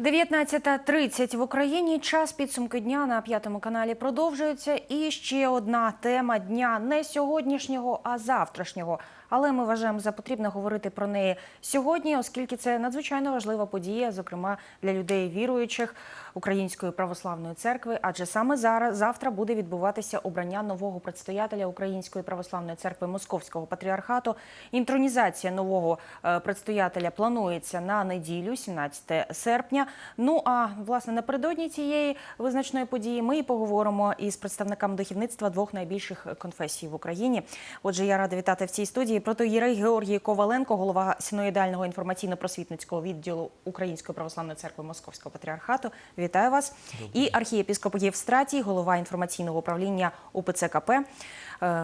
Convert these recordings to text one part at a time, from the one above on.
19.30 в Україні. Час підсумки дня на п'ятому каналі продовжується. І ще одна тема дня не сьогоднішнього, а завтрашнього. Але ми вважаємо за потрібне говорити про неї сьогодні, оскільки це надзвичайно важлива подія, зокрема для людей віруючих Української православної церкви. Адже саме зараз завтра буде відбуватися обрання нового предстоятеля Української православної церкви Московського патріархату. Інтронізація нового е, предстоятеля планується на неділю, 17 серпня. Ну а власне напередодні цієї визначної події ми і поговоримо із представниками духовництва двох найбільших конфесій в Україні. Отже, я рада вітати в цій студії протоїрей Георгій Коваленко, голова синоїдального інформаційно-просвітницького відділу Української православної церкви Московського патріархату. Вітаю вас. І архієпіскоп Євстратій, голова інформаційного управління УПЦ КП. Е,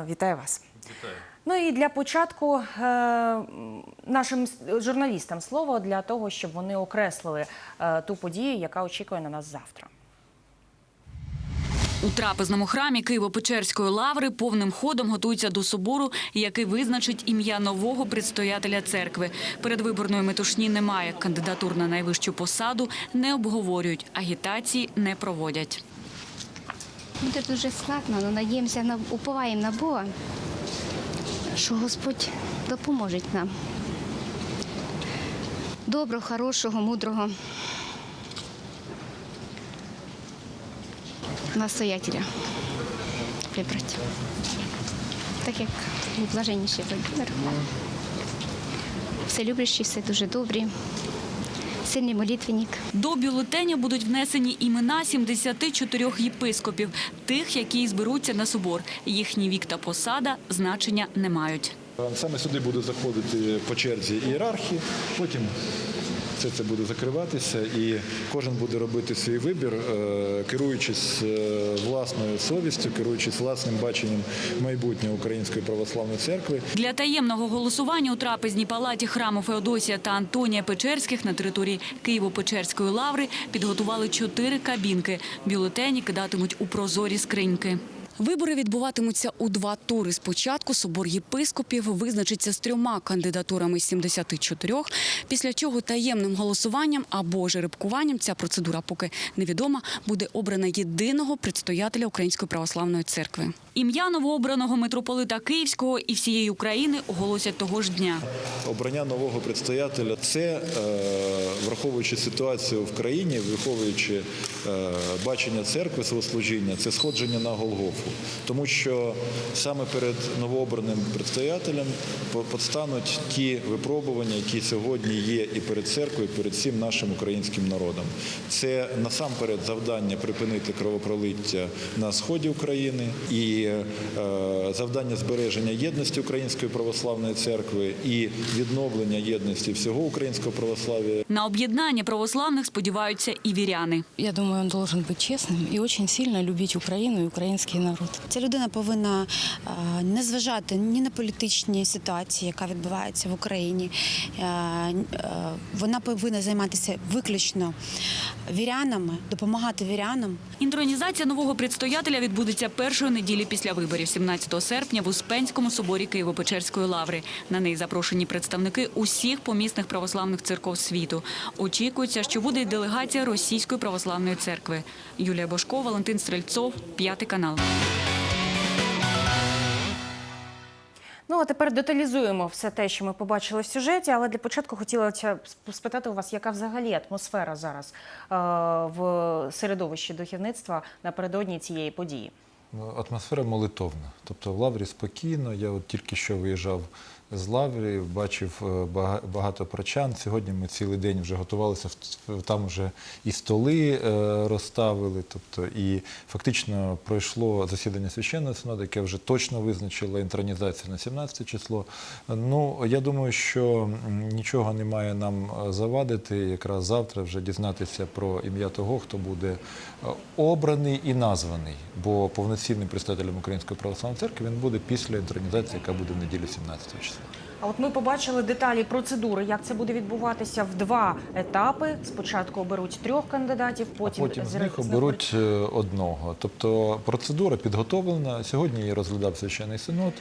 Вітаю вас. Вітаю. Ну і для початку е, нашим журналістам слово для того, щоб вони окреслили е, ту подію, яка очікує на нас завтра. У трапезному храмі Києво-Печерської лаври повним ходом готуються до собору, який визначить ім'я нового предстоятеля церкви. Передвиборної метушні немає. Кандидатур на найвищу посаду не обговорюють, агітації не проводять. Ну, Це дуже складно, але надіємося, на, уповаємо на Бога, що Господь допоможе нам. Доброго, хорошого, мудрого настоятеля вибрати. Так як блаженніший Володимир. Все люблячі, все дуже добрі, сильний молитвенник. До бюлетеня будуть внесені імена 74 єпископів, тих, які зберуться на собор. Їхній вік та посада значення не мають. Саме сюди буде заходити по черзі ієрархи, потім все це буде закриватися, і кожен буде робити свій вибір, е, керуючись е, власною совістю, керуючись власним баченням майбутнього Української православної церкви. Для таємного голосування у трапезній палаті храму Феодосія та Антонія Печерських на території Києво-Печерської лаври підготували чотири кабінки. Бюлетені кидатимуть у прозорі скриньки. Вибори відбуватимуться у два тури. Спочатку собор єпископів визначиться з трьома кандидатурами з 74, після чого таємним голосуванням або жеребкуванням ця процедура поки невідома, буде обрана єдиного предстоятеля Української православної церкви. Ім'я новообраного митрополита Київського і всієї України оголосять того ж дня. Обрання нового предстоятеля це, е, враховуючи ситуацію в країні, враховуючи е, бачення церкви свого це сходження на Голгофу. Тому що саме перед новообраним предстоятелем по- подстануть ті випробування, які сьогодні є і перед церквою, і перед всім нашим українським народом. Це насамперед завдання припинити кровопролиття на сході України і е, завдання збереження єдності Української православної церкви і відновлення єдності всього українського православ'я. На об'єднання православних сподіваються і віряни. Я думаю, он должен быть честным и очень сильно любить Украину и украинский народ. Ця людина повинна е, не зважати ні на політичні ситуації, яка відбувається в Україні. Е, Вона повинна займатися виключно вірянами, допомагати вірянам. Інтронізація нового предстоятеля відбудеться першої неділі після виборів 17 серпня в Успенському соборі Києво-Печерської лаври. На неї запрошені представники усіх помісних православних церков світу. Очікується, що буде й делегація Російської православної церкви. Юлія Бошко, Валентин Стрельцов, п'ятий канал. Ну а тепер деталізуємо все те, що ми побачили в сюжеті. Але для початку сп- спитати у вас, яка взагалі атмосфера зараз е, в середовищі духовництва напередодні цієї події. Атмосфера молитовна. Тобто в Лаврі спокійно. Я от тільки що виїжджав з Лаврі, бачив е, багато прочан. Сьогодні ми цілий день вже готувалися, там вже і столи е, розставили. Тобто, і фактично пройшло засідання священної синоди, яке вже точно визначило інтронізацію на 17 число. Ну, я думаю, що нічого не має нам е, завадити якраз завтра вже дізнатися про ім'я того, хто буде обраний і названий. Бо повноцінним представителем Української православної церкви він буде після інтронізації, яка буде в неділю 17 числа. А от ми побачили деталі процедури, як це буде відбуватися в два етапи. Спочатку оберуть трьох кандидатів, А потім, потім з них оберуть е, одного. Тобто процедура підготовлена. Сьогодні її розглядав священний синод.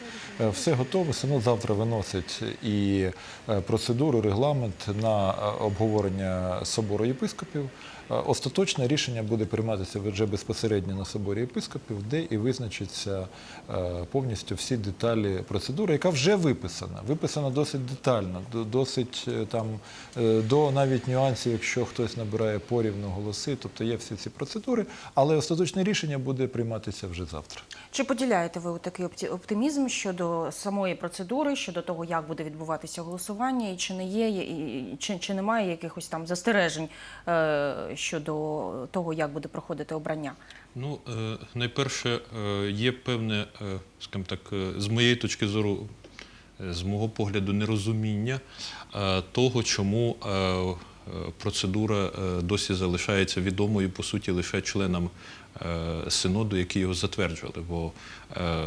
Е, Все готове. Синод завтра виносить і е, процедуру, регламент на обговорення собору єпископів. Е, Остаточне рішення буде прийматися вже безпосередньо на соборі єпископів, де і визначаться е, повністю всі деталі процедури, яка вже виписана. Виписана досить детально, досить е, там до навіть нюансів, якщо хтось набирає порівну голоси, тобто є всі ці процедури, але остаточне рішення буде прийматися вже завтра. Чи поділяєте ви такий оптимізм щодо самої процедури, щодо того, як буде відбуватися голосування, і чи не є і чи, чи немає якихось там застережень щодо того, як буде проходити обрання? Ну, е, найперше, е, є певне, е, скажімо так, з моєї точки зору, з мого погляду, нерозуміння того, чому процедура досі залишається відомою, по суті, лише членам синоду, які його затверджували. Бо е,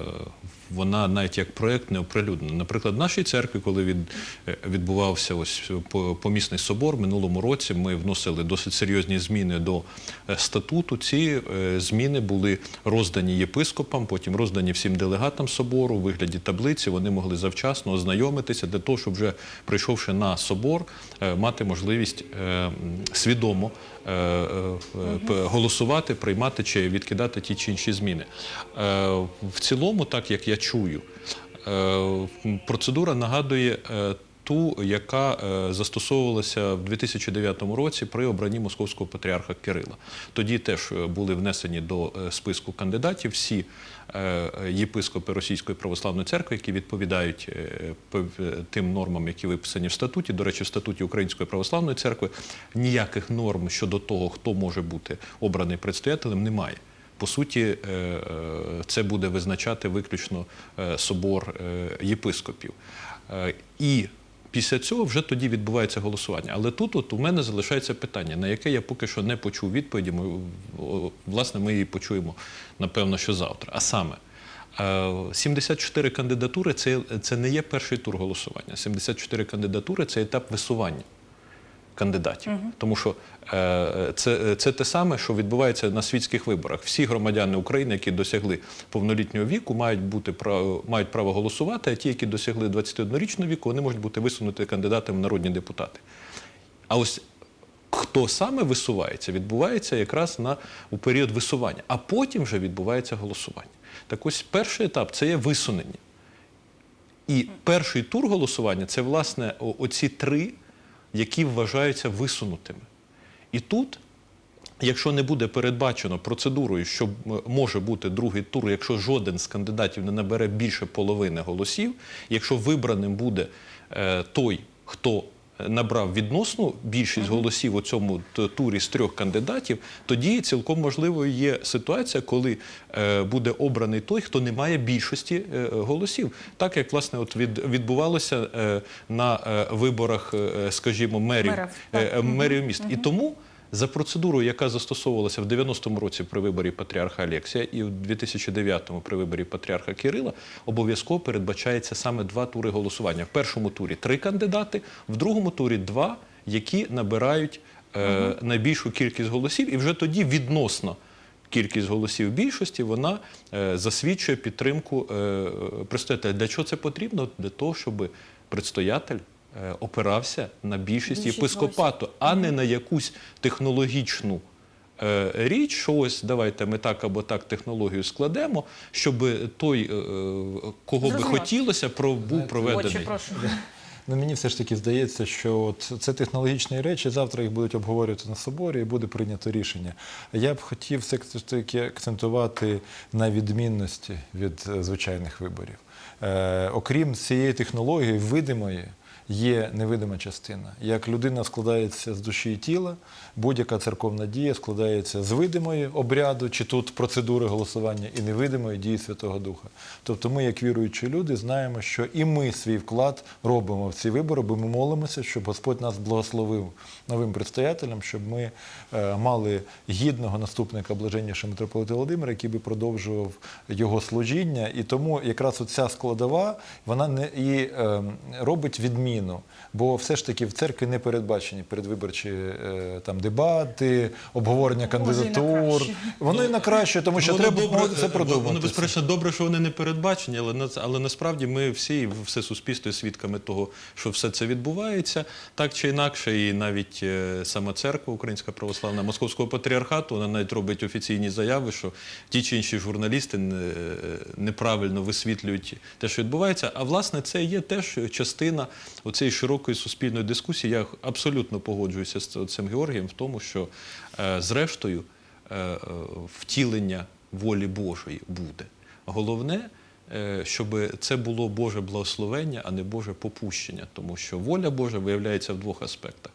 вона навіть як проєкт не оприлюднена. Наприклад, в нашій церкві, коли від, е, відбувався ось помісний собор минулому році, ми вносили досить серйозні зміни до е, статуту. Ці е, зміни були роздані єпископам, потім роздані всім делегатам собору у вигляді таблиці. Вони могли завчасно ознайомитися для того, щоб вже прийшовши на собор, е, мати можливість е, свідомо е, е, голосувати, приймати чи відкидати ті чи інші зміни. Е, В цілому, так як я чую, е, процедура нагадує е, ту, яка е, застосовувалася в 2009 році при обранні московського патріарха Кирила. Тоді теж е, були внесені до е, списку кандидатів всі єпископи Російської православної церкви, які відповідають тим нормам, які виписані в статуті. До речі, в статуті Української православної церкви ніяких норм щодо того, хто може бути обраний предстоятелем, немає. По суті, це буде визначати виключно собор єпископів. І після цього вже тоді відбувається голосування. Але тут от у мене залишається питання, на яке я поки що не почув відповіді. Ми, власне, ми її почуємо, напевно, що завтра. А саме, е, 74 кандидатури це, це не є перший тур голосування. 74 кандидатури це етап висування кандидатів. Тому що е, це, це те саме, що відбувається на світських виборах. Всі громадяни України, які досягли повнолітнього віку, мають бути право, мають право голосувати, а ті, які досягли 21-річного віку, вони можуть бути висунуті кандидатами в народні депутати. А ось хто саме висувається, відбувається якраз на, у період висування, а потім вже відбувається голосування. Так ось перший етап це є висунення. І перший тур голосування це, власне, оці три, які вважаються висунутими. І тут, якщо не буде передбачено процедурою, що може бути другий тур, якщо жоден з кандидатів не набере більше половини голосів, якщо вибраним буде е, той, хто набрав відносну більшість голосів у цьому турі з трьох кандидатів, тоді цілком можливо є ситуація, коли е, буде обраний той, хто не має більшості е, голосів. Так як власне от відбувалося е, на виборах, скажімо, мерів, мерів міст. І тому за процедурою, яка застосовувалася в 90-му році при виборі патріарха Алексія і в 2009-му при виборі патріарха Кирила, обов'язково передбачається саме два тури голосування. В першому турі три кандидати, в другому турі два, які набирають е, найбільшу кількість голосів, і вже тоді відносно. Кількість голосів більшості вона е, засвідчує підтримку е, предстоятеля. Для чого це потрібно? Для того, щоб предстоятель опирався на більшість, Більшість єпископату, а не на якусь технологічну е, річ, що ось давайте ми так або так технологію складемо, щоб той, е, е, кого би хотілося, був Очі, проведений. прошу. Ну, мені все ж таки здається, що от це технологічні речі, завтра їх будуть обговорювати на соборі і буде прийнято рішення. Я б хотів все ж таки акцентувати на відмінності від е, звичайних виборів. Е, окрім цієї технології, видимої, є невидима частина. Як людина складається з душі і тіла, будь-яка церковна дія складається з видимої обряду, чи тут процедури голосування, і невидимої дії Святого Духа. Тобто ми, як віруючі люди, знаємо, що і ми свій вклад робимо в ці вибори, бо ми молимося, щоб Господь нас благословив новим предстоятелем, щоб ми е, мали гідного наступника блаженнішого митрополита Володимира, який би продовжував його служіння. І тому якраз оця ця складова вона не і е, робить відміну, бо все ж таки в церкві не передбачені передвиборчі е, там дебати, обговорення кандидатур. Воно і на краще, тому що Воно треба добре, це е, продумати. Воно безперечно добре, що вони не передбачені, але на- але насправді ми всі, і все суспільство є свідками того, що все це відбувається так чи інакше, і навіть е, сама церква Українська православна Московського патріархату вона навіть робить офіційні заяви, що ті чи інші журналісти неправильно висвітлюють те, що відбувається. А власне це є теж частина оцієї широкої суспільної дискусії. Я абсолютно погоджуюся з цим Георгієм в тому, що е, зрештою е, е, втілення волі Божої буде. Головне, щоб це було Боже благословення, а не Боже попущення, тому що воля Божа виявляється в двох аспектах.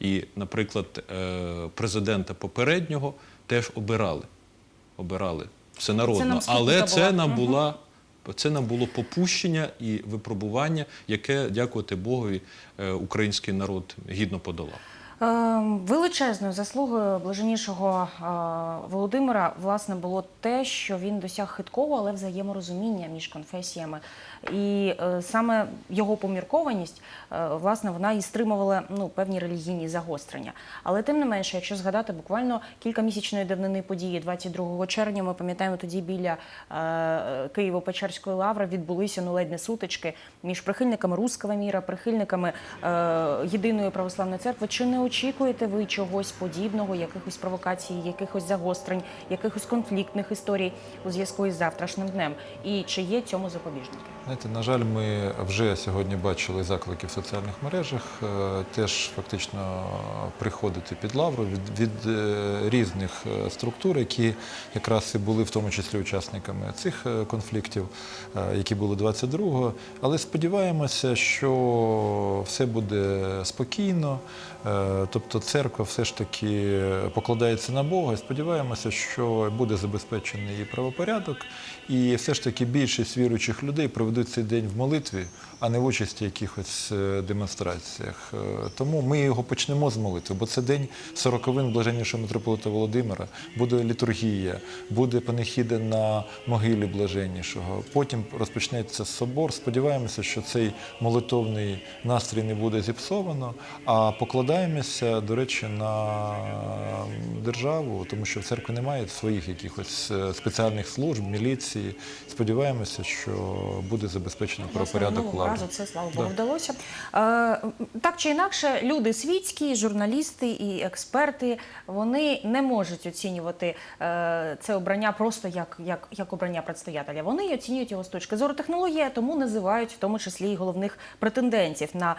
І, наприклад, президента попереднього теж обирали. Обирали всенародно. Це Але це нам була. Це нам було попущення і випробування, яке, дякувати Богові, е, український народ гідно подолав. Е, Величезною заслугою блаженнішого е, Володимира власне було те, що він досяг хиткого, але взаєморозуміння між конфесіями. І е, саме його поміркованість, е, власне, вона і стримувала ну, певні релігійні загострення. Але тим не менше, якщо згадати буквально кількамісячної давнини події, 22 червня, ми пам'ятаємо тоді біля Києво-Печерської лаври відбулися ну ледь не сутички між прихильниками руского міра, прихильниками єдиної православної церкви. Чи не очікуєте ви чогось подібного, якихось провокацій, якихось загострень, якихось конфліктних історій у зв'язку із завтрашнім днем? І чи є цьому запобіжники? Знаєте, на жаль, ми вже сьогодні бачили заклики в соціальних мережах, е, теж фактично приходити під лавру від, від е, різних е, структур, які якраз і були в тому числі учасниками цих конфліктів, які були 22-го. Але сподіваємося, що все буде спокійно. Тобто церква все ж таки покладається на Бога. і Сподіваємося, що буде забезпечений і правопорядок, і все ж таки більшість віруючих людей проведуть цей день в молитві, а не в участі в якихось е, демонстраціях. Е, Тому ми його почнемо з молитви, бо це день сороковин блаженнішого митрополита Володимира, буде літургія, буде панихіда на могилі блаженнішого. Потім розпочнеться собор. Сподіваємося, що цей молитовний настрій не буде зіпсовано, а покладаємося, до речі, на державу, тому що в церкві немає своїх якихось е, спеціальних служб, міліції. Сподіваємося, що буде забезпечено правопорядок влади. разу це слава Богу Да. вдалося. Е, Так чи інакше, люди світські, журналісти і експерти вони не можуть оцінювати е, це обрання просто як, як, як обрання предстоятеля. Вони оцінюють його з точки зору технології, тому називають в тому числі і головних претендентів на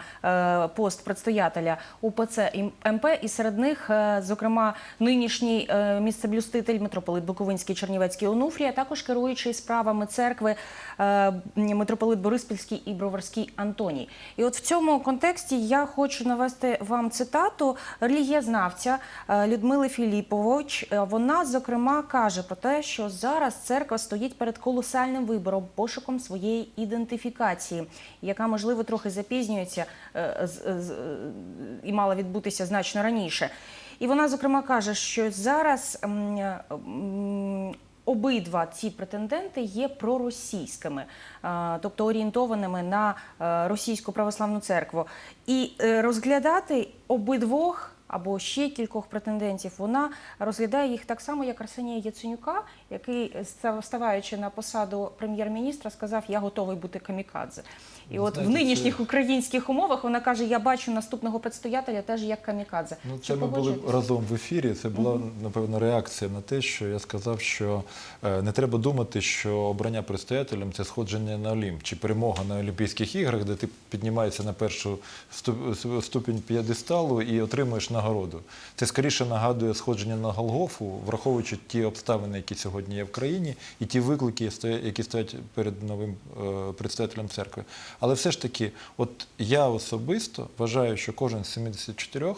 пост предстоятеля УПЦ МП. І серед них, е, зокрема, нинішній е, місцеблюститель митрополит Буковинський Чернівецький Онуфрій, а також керуючий справами церкви е, митрополит Бориспільський і Броварський Антоній. І от в цьому контексті я хочу навести вам цитату релігієзнавця Людмили Філіпович. Вона, зокрема, каже про те, що зараз церква стоїть перед колосальним вибором, пошуком своєї ідентифікації, яка, можливо, трохи запізнюється і мала відбутися значно раніше. І вона, зокрема, каже, що зараз обидва ці претенденти є проросійськими, е, тобто орієнтованими на е, російську православну церкву. І е, розглядати обидвох. Або ще кількох претендентів, вона розглядає їх так само, як Арсенія Яценюка, який, став- ставаючи на посаду прем'єр-міністра, сказав, я готовий бути камікадзе. І от в нинішніх це- українських умовах вона каже: я бачу наступного предстоятеля теж як камікадзе. Ну, Чи це ми були погоджуєтесь? разом в ефірі. Це була напевно реакція на те, що я сказав, що е, не треба думати, що обрання предстоятелем це сходження на Олімп чи перемога на Олімпійських іграх, де ти піднімаєшся на першу сту- ступінь п'єдесталу і отримуєш нагороду. Це скоріше нагадує сходження на Голгофу, враховуючи ті обставини, які сьогодні є в країні, і ті виклики, які стоять перед новим е, предстоятелем церкви. Але все ж таки, от я особисто вважаю, що кожен з 74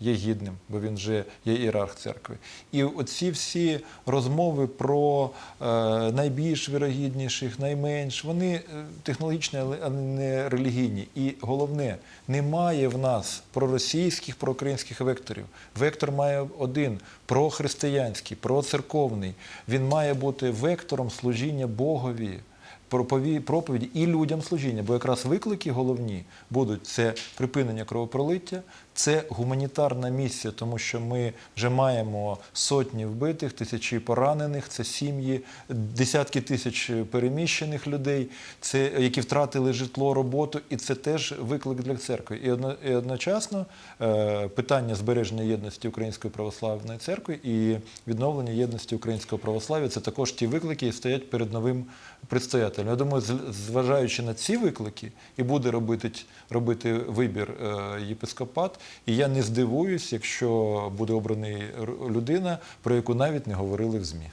є гідним, бо він вже є ієрарх церкви. І оці всі розмови про е, найбільш вірогідніших, найменш, вони е, технологічні, але не релігійні. І головне, немає в нас проросійських, проукраїнських векторів. Вектор має один прохристиянський, процерковний. Він має бути вектором служіння Богові проповіді і людям служіння. Бо якраз виклики головні будуть це припинення кровопролиття, це гуманітарна місія, тому що ми вже маємо сотні вбитих, тисячі поранених, це сім'ї, десятки тисяч переміщених людей, це які втратили житло, роботу, і це теж виклик для церкви. І, одно, і одночасно е, питання збереження єдності Української православної церкви і відновлення єдності українського православ'я це також ті виклики, які стоять перед новим предстоятелем. Я думаю, зважаючи на ці виклики, і буде робити, робити вибір е, єпископат. І я не здивуюсь, якщо буде обраний людина, про яку навіть не говорили в ЗМІ.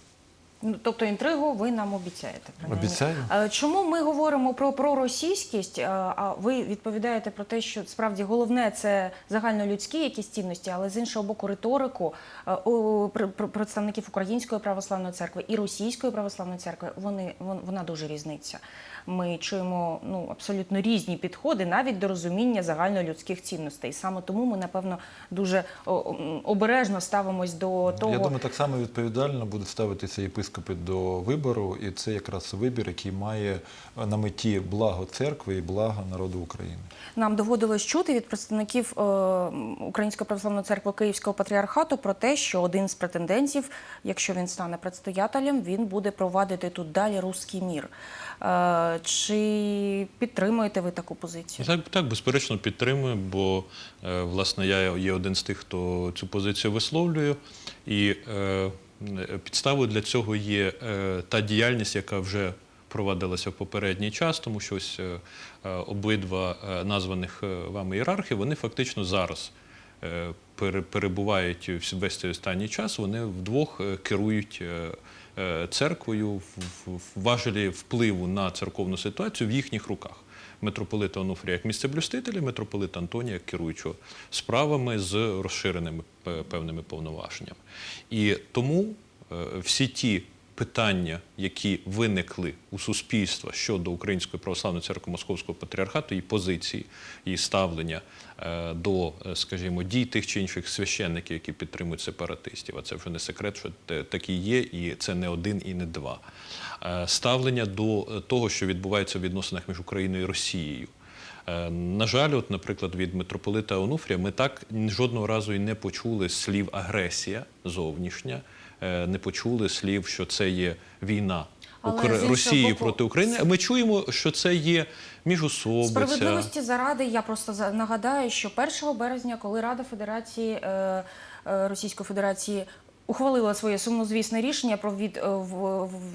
Ну, тобто інтригу ви нам обіцяєте. принаймні. Обіцяю. Е, Чому ми говоримо про проросійськість, е, а ви відповідаєте про те, що справді головне це загальнолюдські якісь цінності, але з іншого боку, риторику е, представників Української православної церкви і Російської православної церкви, вони вон- вона дуже різниця. Ми чуємо ну абсолютно різні підходи навіть до розуміння загальнолюдських цінностей. Саме тому ми напевно дуже обережно ставимось до того. Я думаю, так само відповідально будуть ставитися єпископи до вибору, і це якраз вибір, який має на меті благо церкви і благо народу України. Нам доводилось чути від представників е, Української православної церкви Київського патріархату про те, що один з претендентів, якщо він стане предстоятелем, він буде провадити тут далі руський мір. Е, чи підтримуєте ви таку позицію? Так, так, безперечно, підтримую, бо е, власне я є один з тих, хто цю позицію висловлює. І е, підставою для цього є е, та діяльність, яка вже провадилася в попередній час, тому що ось е, е, обидва е, названих е, вами ієрархи, вони фактично зараз е, перебувають весь цей останній час, вони вдвох е, керують е, е, церквою в важелі впливу на церковну ситуацію в їхніх руках. Митрополита Онуфрія як місцеблюстителя, митрополита Антонія як керуючого справами з розширеними певними повноваженнями. І тому е, всі ті питання, які виникли у суспільства щодо Української православної церкви Московського патріархату, і позиції, і ставлення е, до, е, скажімо, дій тих чи інших священників, які підтримують сепаратистів. А це вже не секрет, що такі є, і це не один і не два. Е, Ставлення до того, що відбувається в відносинах між Україною і Росією. На жаль, от, наприклад, від митрополита Онуфрія ми так жодного разу і не почули слів агресія зовнішня, не почули слів, що це є війна Але Росії боку, проти України. Ми чуємо, що це є міжусобиця. Справедливості заради я просто нагадаю, що 1 березня, коли Рада Федерації е, е, Російської Федерації ухвалила своє сумнозвісне рішення про від е,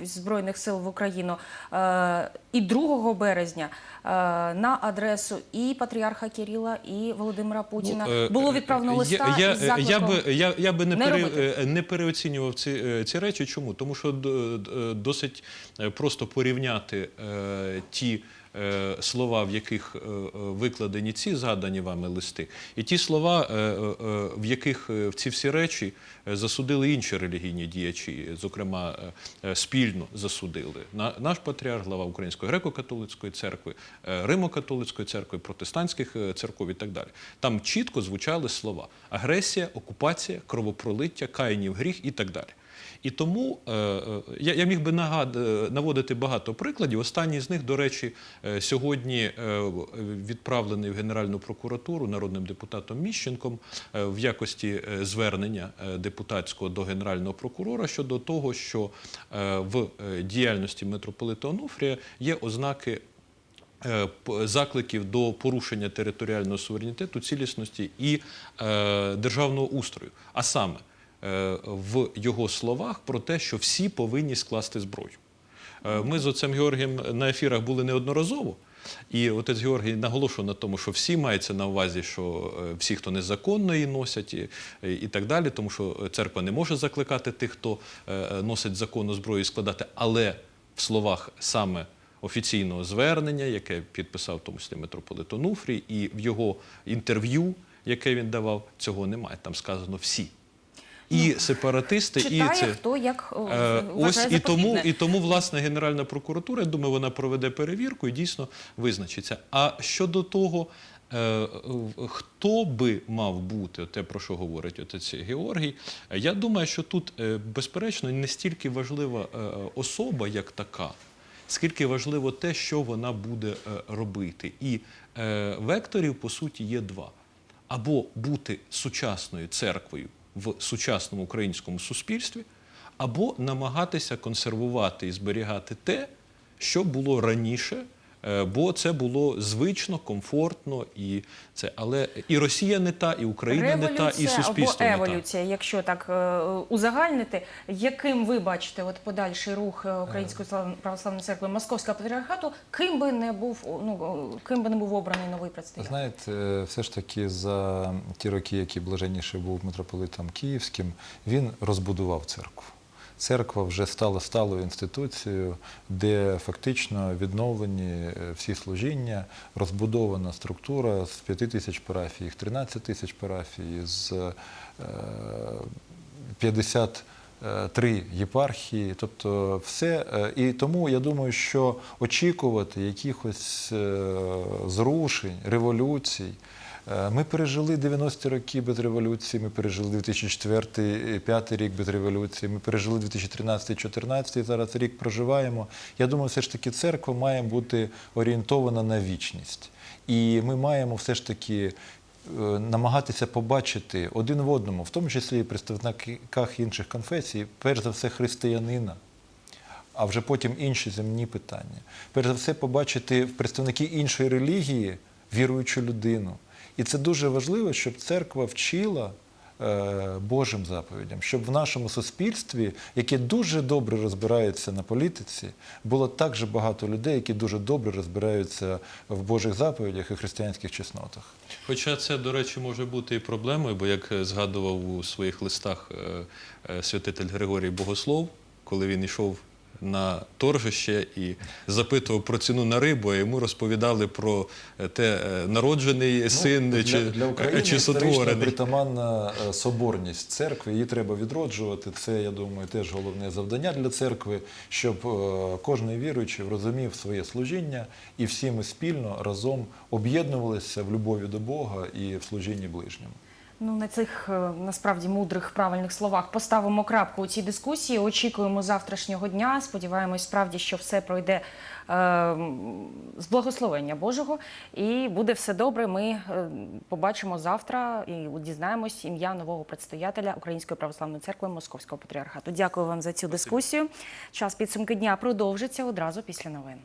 збройних сил в Україну, е, і 2 березня е, на адресу і патріарха Кирила, і Володимира Путіна Ну, е, було відправлено листа я, із я, я, би, я, я би не, не пере, не переоцінював ці, ці речі. Чому? Тому що досить просто порівняти ті слова, в яких е, е, викладені ці згадані вами листи, і ті слова, е, е, е, в яких е, в ці всі речі е, засудили інші релігійні діячі, зокрема е, е, спільно засудили На- наш патріарх, глава Української греко-католицької церкви, е, Римо-католицької церкви, протестантських е, церков і так далі. Там чітко звучали слова: агресія, окупація, кровопролиття, каїнів гріх і так далі. І тому е, е, я, міг би нагад, е, наводити багато прикладів. Останній з них, до речі, сьогодні відправлений в Генеральну прокуратуру народним депутатом Міщенком в якості звернення депутатського до генерального прокурора щодо того, що в діяльності митрополита Онуфрія є ознаки закликів до порушення територіального суверенітету, цілісності і державного устрою. А саме в його словах про те, що всі повинні скласти зброю. Е, Ми з отцем Георгієм на ефірах були неодноразово. І отець Георгій наголошував на тому, що всі мається на увазі, що е, всі, хто незаконно її носять, і, і так далі, тому що церква не може закликати тих, хто е, носить законну зброю і складати, але в словах саме офіційного звернення, яке підписав в тому числі митрополит Онуфрій, і в його інтерв'ю, яке він давав, цього немає. Там сказано всі. І сепаратисти, і читає це хто як е, Е, вважає Ось і тому, і тому, власне, Генеральна прокуратура, я думаю, вона проведе перевірку і дійсно визначиться. А щодо того, е, хто би мав бути, те, про що говорить отець Георгій, я думаю, що тут, е, безперечно, не стільки важлива особа як така, скільки важливо те, що вона буде робити. І векторів, по суті, є два: або бути сучасною церквою в сучасному українському суспільстві, або намагатися консервувати і зберігати те, що було раніше. Е, Бо це було звично, комфортно, і це, але і Росія не та, і Україна не та, і суспільство або не та. еволюція, якщо так е, узагальнити, яким ви бачите от подальший рух е, Української слав- православної церкви Московського патріархату, ким би не був ну ким би не був обраний новий представник? Знаєте, все ж таки за ті роки, які блаженніше був митрополитом Київським, він розбудував церкву. Церква вже стала сталою інституцією, де фактично відновлені е, всі служіння, розбудована структура з 5 тисяч парафій, їх 13 тисяч парафій, з е, 53 єпархії, тобто все. е, І тому я думаю, що очікувати якихось зрушень, революцій. Е, Ми пережили 90-ті роки без революції, ми пережили 2004-2005 рік без революції, ми пережили 2013-2014, зараз рік проживаємо. Я думаю, все ж таки церква має бути орієнтована на вічність. І ми маємо все ж таки е, намагатися побачити один в одному, в тому числі і представниках інших конфесій, перш за все християнина, а вже потім інші земні питання. Перш за все, побачити в представники іншої релігії віруючу людину. І це дуже важливо, щоб церква вчила е, Божим заповідям, щоб в нашому суспільстві, яке дуже добре розбирається на політиці, було також багато людей, які дуже добре розбираються в Божих заповідях і християнських чеснотах. Хоча це, до речі, може бути і проблемою, бо як згадував у своїх листах е, е, святитель Григорій Богослов, коли він йшов на торжище і запитував про ціну на рибу, а йому розповідали про е, те, е, народжений син Ну, чи, для, для України чи сотворений. притаманна е, соборність церкви. Її треба відроджувати. Це, я думаю, теж головне завдання для церкви, щоб е, кожен віруючий розумів своє служіння і всі ми спільно разом об'єднувалися в любові до Бога і в служінні ближньому. Ну на цих е, насправді мудрих правильних словах поставимо крапку у цій дискусії. Очікуємо завтрашнього дня. Сподіваємось, справді, що все пройде е, з благословення Божого, і буде все добре. Ми е, побачимо завтра і дізнаємось ім'я нового предстоятеля Української православної церкви Московського патріархату. Дякую вам за цю дискусію. Час підсумки дня продовжиться одразу після новин.